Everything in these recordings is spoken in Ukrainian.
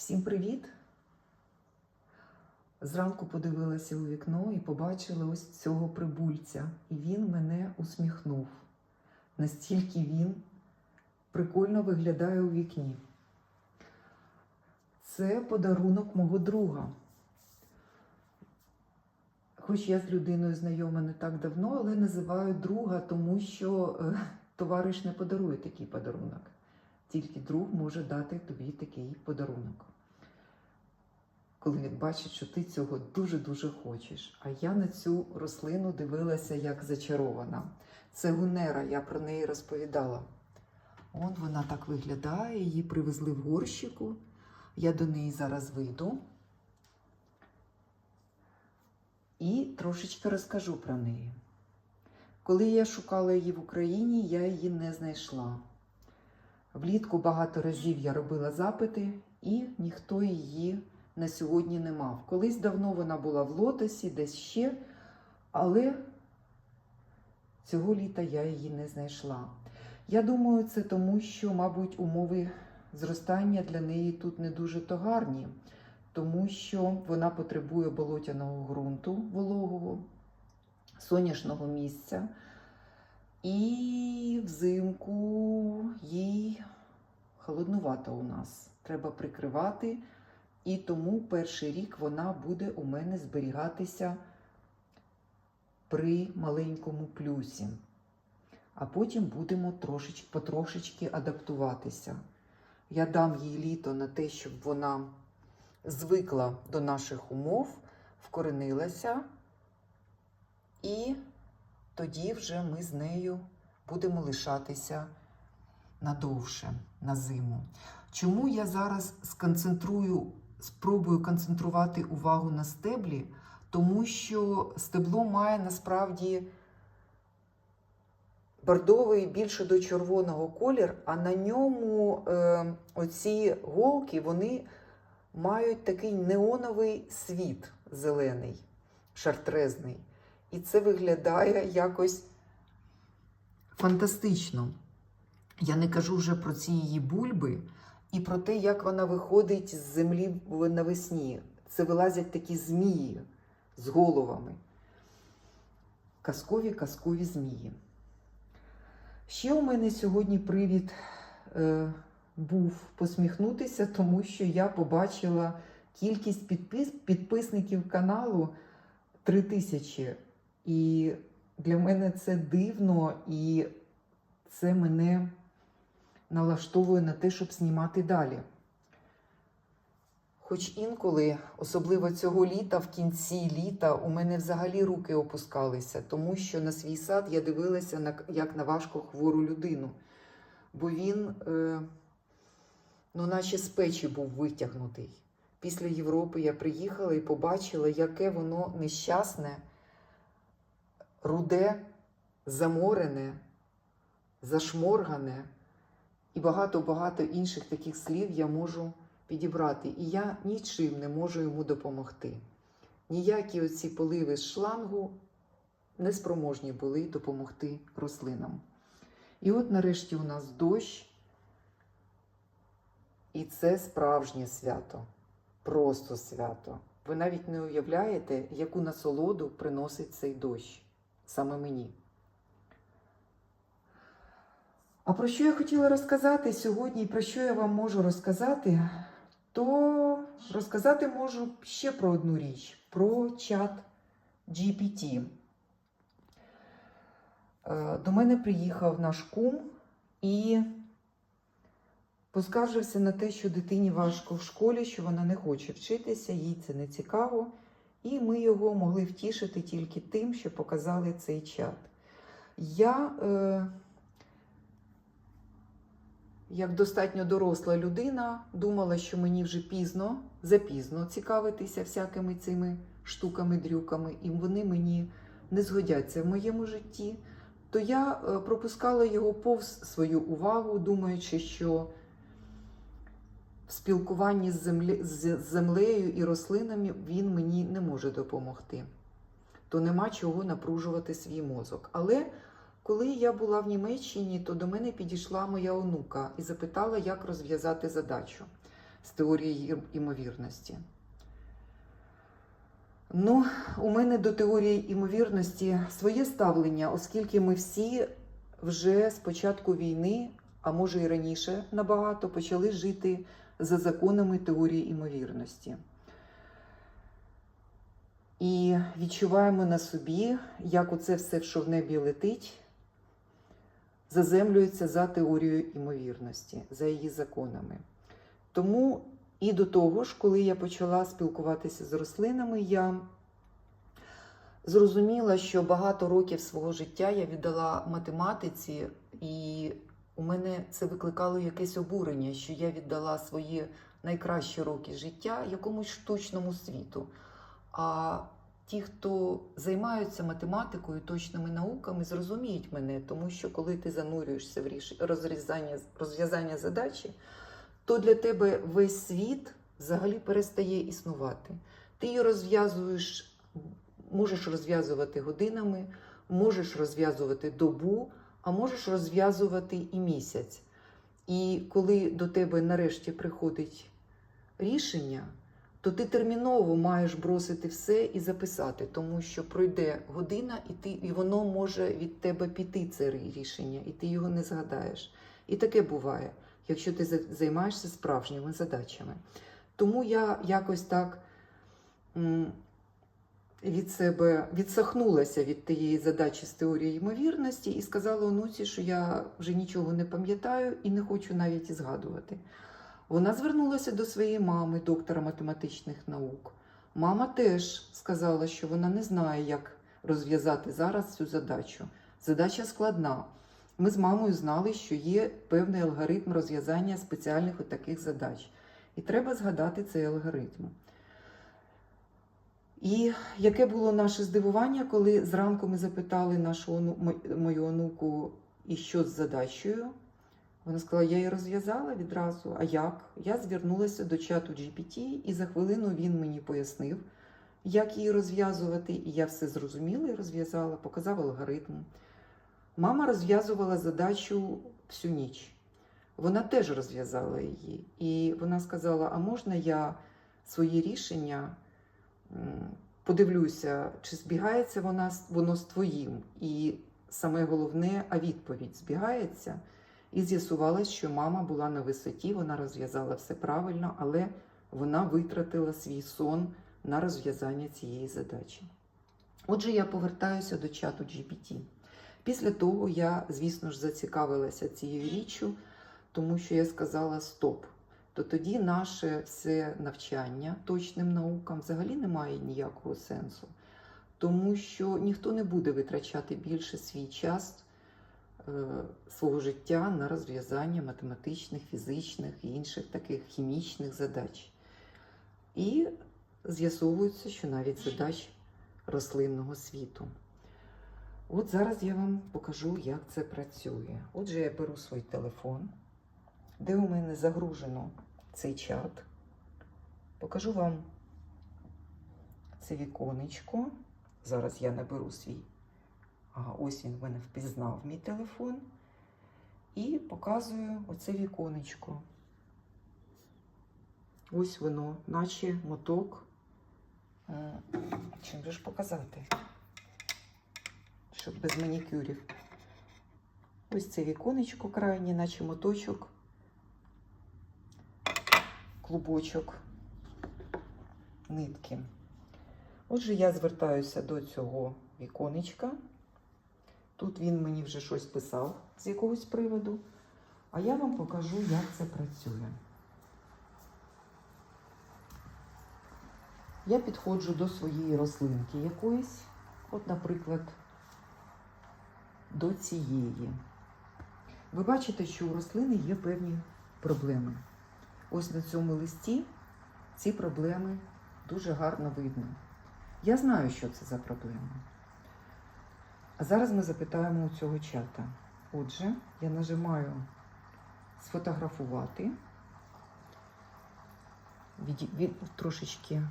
Всім привіт! Зранку подивилася у вікно і побачила ось цього прибульця. І він мене усміхнув. Настільки він прикольно виглядає у вікні. Це подарунок мого друга. Хоч я з людиною знайома не так давно, але називаю друга, тому що е, товариш не подарує такий подарунок. Тільки друг може дати тобі такий подарунок. Коли він бачить, що ти цього дуже-дуже хочеш. А я на цю рослину дивилася як зачарована. Це гунера, я про неї розповідала. От вона так виглядає, її привезли в горщику. Я до неї зараз вийду і трошечки розкажу про неї. Коли я шукала її в Україні, я її не знайшла. Влітку багато разів я робила запити, і ніхто її на сьогодні не мав. Колись давно вона була в лотосі, десь ще, але цього літа я її не знайшла. Я думаю, це тому, що, мабуть, умови зростання для неї тут не дуже то гарні, тому що вона потребує болотяного ґрунту вологого, сонячного місця. І взимку їй холоднувато у нас. Треба прикривати. І тому перший рік вона буде у мене зберігатися при маленькому плюсі. А потім будемо трошечки, потрошечки адаптуватися. Я дам їй літо на те, щоб вона звикла до наших умов, вкоренилася, і тоді вже ми з нею будемо лишатися надовше на зиму. Чому я зараз сконцентрую, спробую концентрувати увагу на стеблі? Тому що стебло має насправді бордовий більше до червоного колір, а на ньому е, оці голки вони мають такий неоновий світ зелений, шартрезний. І це виглядає якось фантастично. Я не кажу вже про ці її бульби і про те, як вона виходить з землі навесні. Це вилазять такі змії з головами. Казкові казкові змії. Ще у мене сьогодні привід е, був посміхнутися, тому що я побачила кількість підпис, підписників каналу 3000. І для мене це дивно, і це мене налаштовує на те, щоб знімати далі. Хоч інколи, особливо цього літа, в кінці літа, у мене взагалі руки опускалися, тому що на свій сад я дивилася на, як на важко хвору людину. Бо він, е, ну, наче з печі був витягнутий. Після Європи я приїхала і побачила, яке воно нещасне, руде, заморене, зашморгане і багато-багато інших таких слів я можу підібрати. І я нічим не можу йому допомогти. Ніякі оці поливи з шлангу не спроможні були допомогти рослинам. І от нарешті у нас дощ, і це справжнє свято, просто свято. Ви навіть не уявляєте, яку насолоду приносить цей дощ саме мені. А про що я хотіла розказати сьогодні, і про що я вам можу розказати, то розказати можу ще про одну річ: про чат GPT. Е, До мене приїхав наш кум і поскаржився на те, що дитині важко в школі, що вона не хоче вчитися, їй це не цікаво. І ми його могли втішити тільки тим, що показали цей чат. Я. Е, як достатньо доросла людина, думала, що мені вже пізно, запізно цікавитися всякими цими штуками-дрюками, і вони мені не згодяться в моєму житті, то я е, пропускала його повз свою увагу, думаючи, що спілкуванні з, землі, з землею і рослинами він мені не може допомогти. То нема чого напружувати свій мозок. Але коли я була в Німеччині, то до мене підійшла моя онука і запитала, як розв'язати задачу. з теорії імовірності. Ну, у мене до теорії імовірності своє ставлення, оскільки ми всі вже з початку війни, а може і раніше набагато, почали жити за законами теорії імовірності. І відчуваємо на собі, як оце все, що в небі летить, заземлюється за теорією імовірності, за її законами. Тому і до того ж, коли я почала спілкуватися з рослинами, я зрозуміла, що багато років свого життя я віддала математиці, і у мене це викликало якесь обурення, що я віддала свої найкращі роки життя якомусь штучному світу. А ті, хто займаються математикою, точними науками, зрозуміють мене, тому що коли ти занурюєшся в ріш... розрізання, розв'язання задачі, то для тебе весь світ взагалі перестає існувати. Ти її розв'язуєш, можеш розв'язувати годинами, можеш розв'язувати добу, а можеш розв'язувати і місяць. І коли до тебе нарешті приходить рішення, то ти терміново маєш бросити все і записати, тому що пройде година, і ти, і воно може від тебе піти це рішення, і ти його не згадаєш. І таке буває, якщо ти займаєшся справжніми задачами. Тому я якось так від себе відсахнулася від тієї задачі з теорії ймовірності і сказала онуці, що я вже нічого не пам'ятаю і не хочу навіть згадувати. Вона звернулася до своєї мами, доктора математичних наук. Мама теж сказала, що вона не знає, як розв'язати зараз цю задачу. Задача складна. Ми з мамою знали, що є певний алгоритм розв'язання спеціальних таких задач. І треба згадати цей алгоритм. І яке було наше здивування, коли зранку ми запитали нашу мою онуку, і що з задачею? Вона сказала, я її розв'язала відразу. А як? Я звернулася до чату GPT, і за хвилину він мені пояснив, як її розв'язувати, і я все зрозуміла і розв'язала, показав алгоритм. Мама розв'язувала задачу всю ніч. Вона теж розв'язала її. І вона сказала: А можна я свої рішення подивлюся, чи збігається вона, воно з твоїм? І саме головне, а відповідь збігається. І з'ясувалось, що мама була на висоті, вона розв'язала все правильно, але вона витратила свій сон на розв'язання цієї задачі. Отже, я повертаюся до чату GPT. Після того я, звісно ж, зацікавилася цією річчю, тому що я сказала стоп. То тоді наше все навчання точним наукам взагалі не має ніякого сенсу, тому що ніхто не буде витрачати більше свій час е, свого життя на розв'язання математичних, фізичних і інших таких хімічних задач. І з'ясовується, що навіть задач рослинного світу. От зараз я вам покажу, як це працює. Отже, я беру свій телефон, де у мене загружено цей чат. Покажу вам це віконечко. Зараз я наберу свій. Ага, ось він в мене впізнав мій телефон. І показую оце віконечко. Ось воно, наче моток. Е, Чим же ж показати? Щоб без манікюрів. Ось це віконечко крайнє, наче моточок, клубочок нитки. Отже, я звертаюся до цього віконечка. Тут він мені вже щось писав з якогось приводу. А я вам покажу, як це працює. Я підходжу до своєї рослинки якоїсь, от, наприклад, до цієї. Ви бачите, що у рослини є певні проблеми. Ось на цьому листі ці проблеми дуже гарно видно. Я знаю, що це за проблеми. А зараз ми запитаємо у цього чата. Отже, я нажимаю сфотографувати. Від, від, трошечки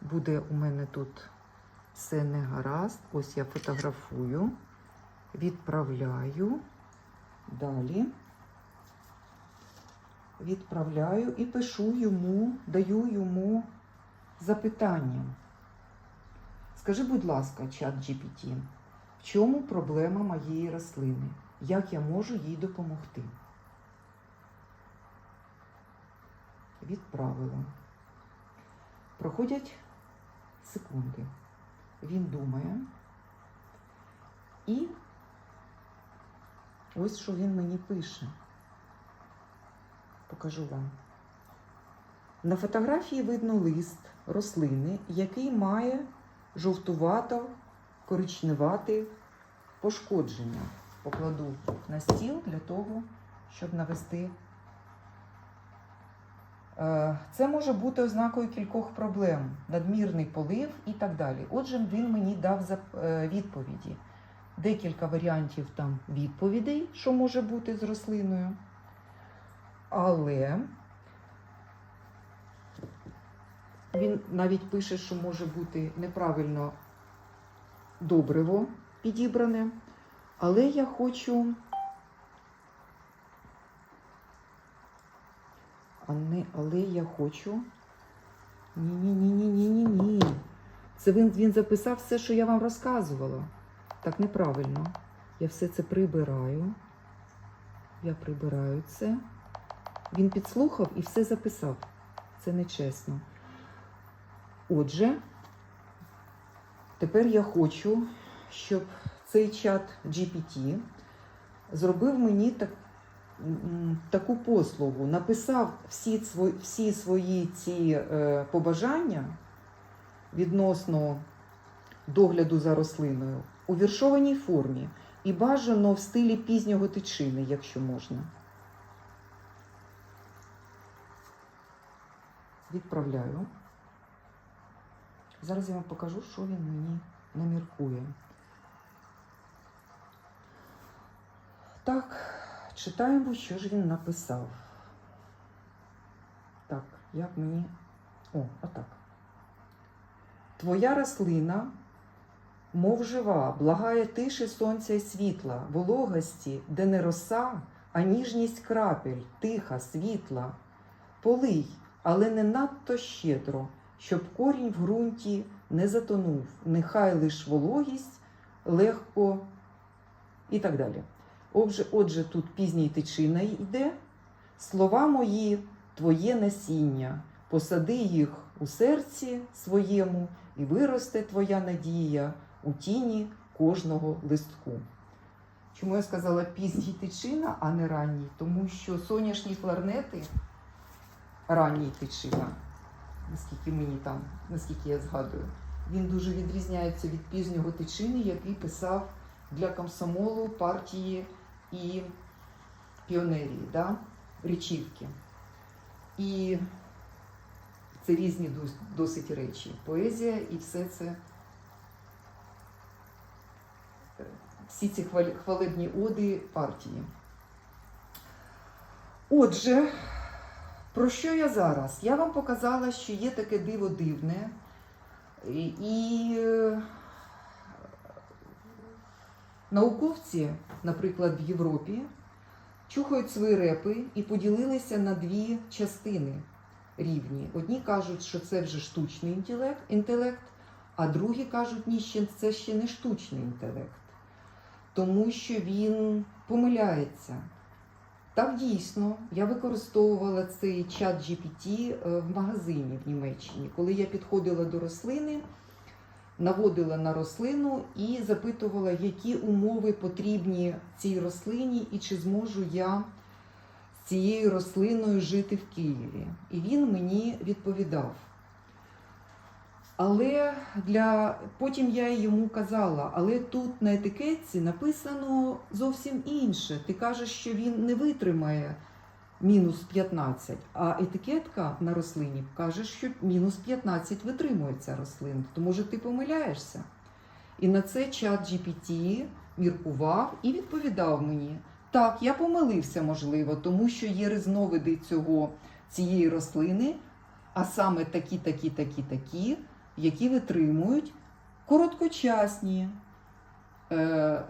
буде у мене тут все не гаразд. Ось я фотографую, відправляю. Далі відправляю і пишу йому, даю йому запитання. Скажи, будь ласка, чат GPT, в чому проблема моєї рослини? Як я можу їй допомогти? Відправила. Проходять секунди. Він думає. І ось що він мені пише. Покажу вам. На фотографії видно лист рослини, який має жовтувато коричневате пошкодження. Покладу на стіл для того, щоб навести. Е, Це може бути ознакою кількох проблем: надмірний полив і так далі. Отже, він мені дав е, відповіді. Декілька варіантів там відповідей, що може бути з рослиною. Але він навіть пише, що може бути неправильно добриво підібране. Але я хочу. Але я хочу. Ні-ні-ні-ні-ні-ні-ні. Це він, він записав все, що я вам розказувала. Так неправильно. Я все це прибираю. Я прибираю це. Він підслухав і все записав. Це нечесно. Отже, тепер я хочу, щоб цей чат GPT зробив мені так, таку послугу, написав всі, всі свої ці е, побажання відносно догляду за рослиною у віршованій формі і бажано в стилі пізнього тичини, якщо можна. Відправляю. Зараз я вам покажу, що він мені наміркує. Так, читаємо, що ж він написав. Так, як мені. О, отак. Твоя рослина, мов жива, благає тиші сонця й світла, вологості, де не роса, а ніжність крапель, тиха, світла. Полий, але не надто щедро, щоб корінь в ґрунті не затонув, нехай лиш вологість легко і так далі. Отже, отже, тут пізній тичина йде. Слова мої, твоє насіння, посади їх у серці своєму, і виросте твоя надія у тіні кожного листку. Чому я сказала пізній тичина, а не ранній? Тому що соняшні кларнети ранній тичина, наскільки мені там, наскільки я згадую, він дуже відрізняється від пізнього тичини, який писав для комсомолу, партії і піонерії, да? речівки. І це різні досить речі. Поезія і все це. Всі ці хвалебні оди партії. Отже, про що я зараз? Я вам показала, що є таке диво дивне. І, е, науковці, наприклад, в Європі, чухають свої репи і поділилися на дві частини рівні. Одні кажуть, що це вже штучний інтелект, інтелект, а другі кажуть, ні, це ще не штучний інтелект, тому що він помиляється. Так дійсно, я використовувала цей чат GPT е, в магазині в Німеччині, коли я підходила до рослини, наводила на рослину і запитувала, які умови потрібні цій рослині і чи зможу я з цією рослиною жити в Києві. І він мені відповідав. Але для потім я йому казала, але тут на етикетці написано зовсім інше. Ти кажеш, що він не витримає мінус 15, а етикетка на рослині каже, що мінус 15 витримує ця рослина. То може ти помиляєшся? І на це чат GPT міркував і відповідав мені: так, я помилився, можливо, тому що є різновиди цього цієї рослини, а саме такі, такі, такі, такі які витримують короткочасні е,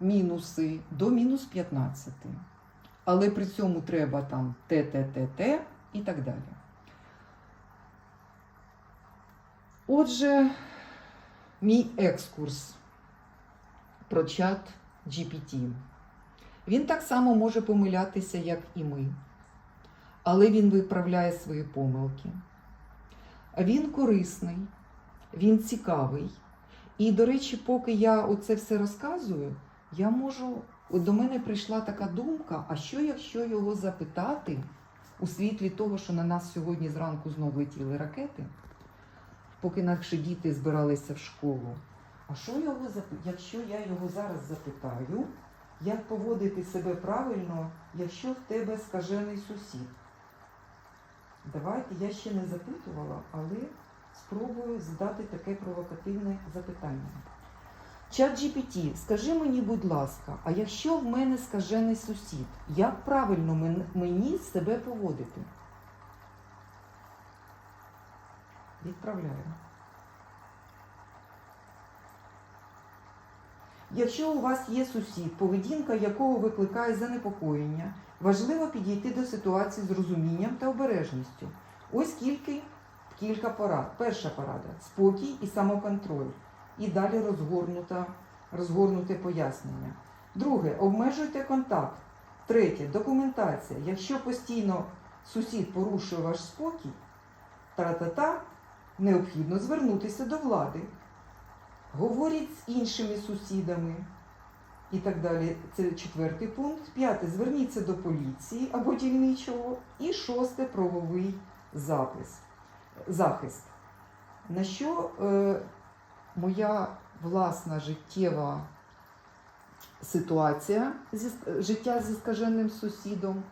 мінуси до мінус 15. але при цьому треба там те, і так далі. Отже, мій екскурс про чат GPT. Він так само може помилятися, як і ми, але він виправляє свої помилки. Він корисний, він цікавий. І, до речі, поки я оце все розказую, я можу. От до мене прийшла така думка: а що, якщо його запитати у світлі того, що на нас сьогодні зранку знову летіли ракети, поки наші діти збиралися в школу? А що його якщо я його зараз запитаю, як поводити себе правильно, якщо в тебе скажений сусід? Давайте я ще не запитувала, але спробую задати таке провокативне запитання. Чат GPT, скажи мені, будь ласка, а якщо в мене скажений сусід, як правильно мен- мені себе поводити? Відправляю. Якщо у вас є сусід, поведінка якого викликає занепокоєння, важливо підійти до ситуації з розумінням та обережністю. Ось кілька, кілька порад. Перша порада спокій і самоконтроль. І далі розгорнута, розгорнуте пояснення. Друге, обмежуйте контакт. Третє документація. Якщо постійно сусід порушує ваш спокій, та-та-та, необхідно звернутися до влади. Говоріть з іншими сусідами і так далі. Це четвертий пункт. П'яте. Зверніться до поліції або дільничого. І шосте правовий запис, захист. На що е, моя власна життєва ситуація зі життя зі скаженим сусідом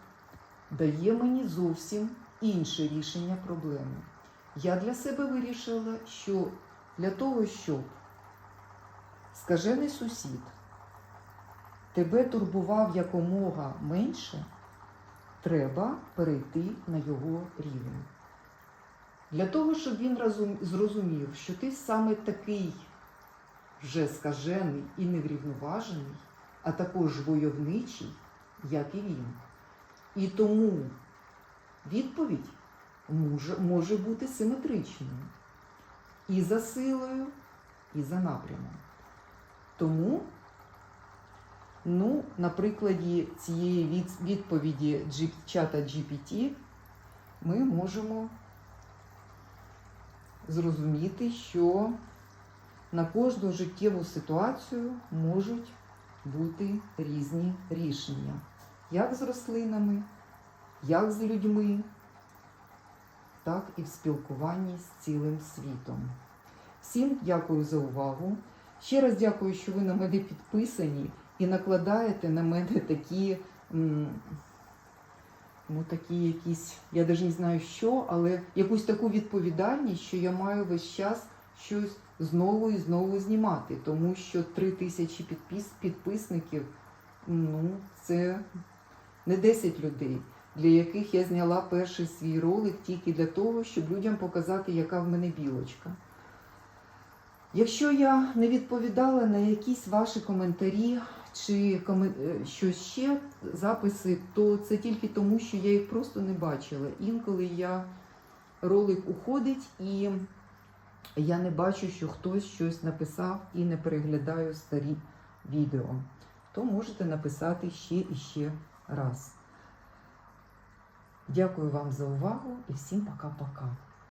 дає мені зовсім інше рішення проблеми. Я для себе вирішила, що для того, щоб скажений сусід тебе турбував якомога менше, треба перейти на його рівень. Для того, щоб він розум- зрозумів, що ти саме такий вже скажений і неврівноважений, а також войовничий, як і він. І тому відповідь може, може бути симетричною і за силою, і за напрямом. Тому, ну, на прикладі цієї відповіді чата GPT ми можемо зрозуміти, що на кожну життєву ситуацію можуть бути різні рішення, як з рослинами, як з людьми, так і в спілкуванні з цілим світом. Всім дякую за увагу. Ще раз дякую, що ви на мене підписані і накладаєте на мене такі, ну, такі якісь, я навіть не знаю що, але якусь таку відповідальність, що я маю весь час щось знову і знову знімати, тому що три тисячі підпис, підписників, ну, це не 10 людей, для яких я зняла перший свій ролик тільки для того, щоб людям показати, яка в мене білочка. Якщо я не відповідала на якісь ваші коментарі чи е, щось ще записи, то це тільки тому, що я їх просто не бачила. Інколи я ролик уходить і я не бачу, що хтось щось написав і не переглядаю старі відео. То можете написати ще і ще раз. Дякую вам за увагу і всім пока-пока.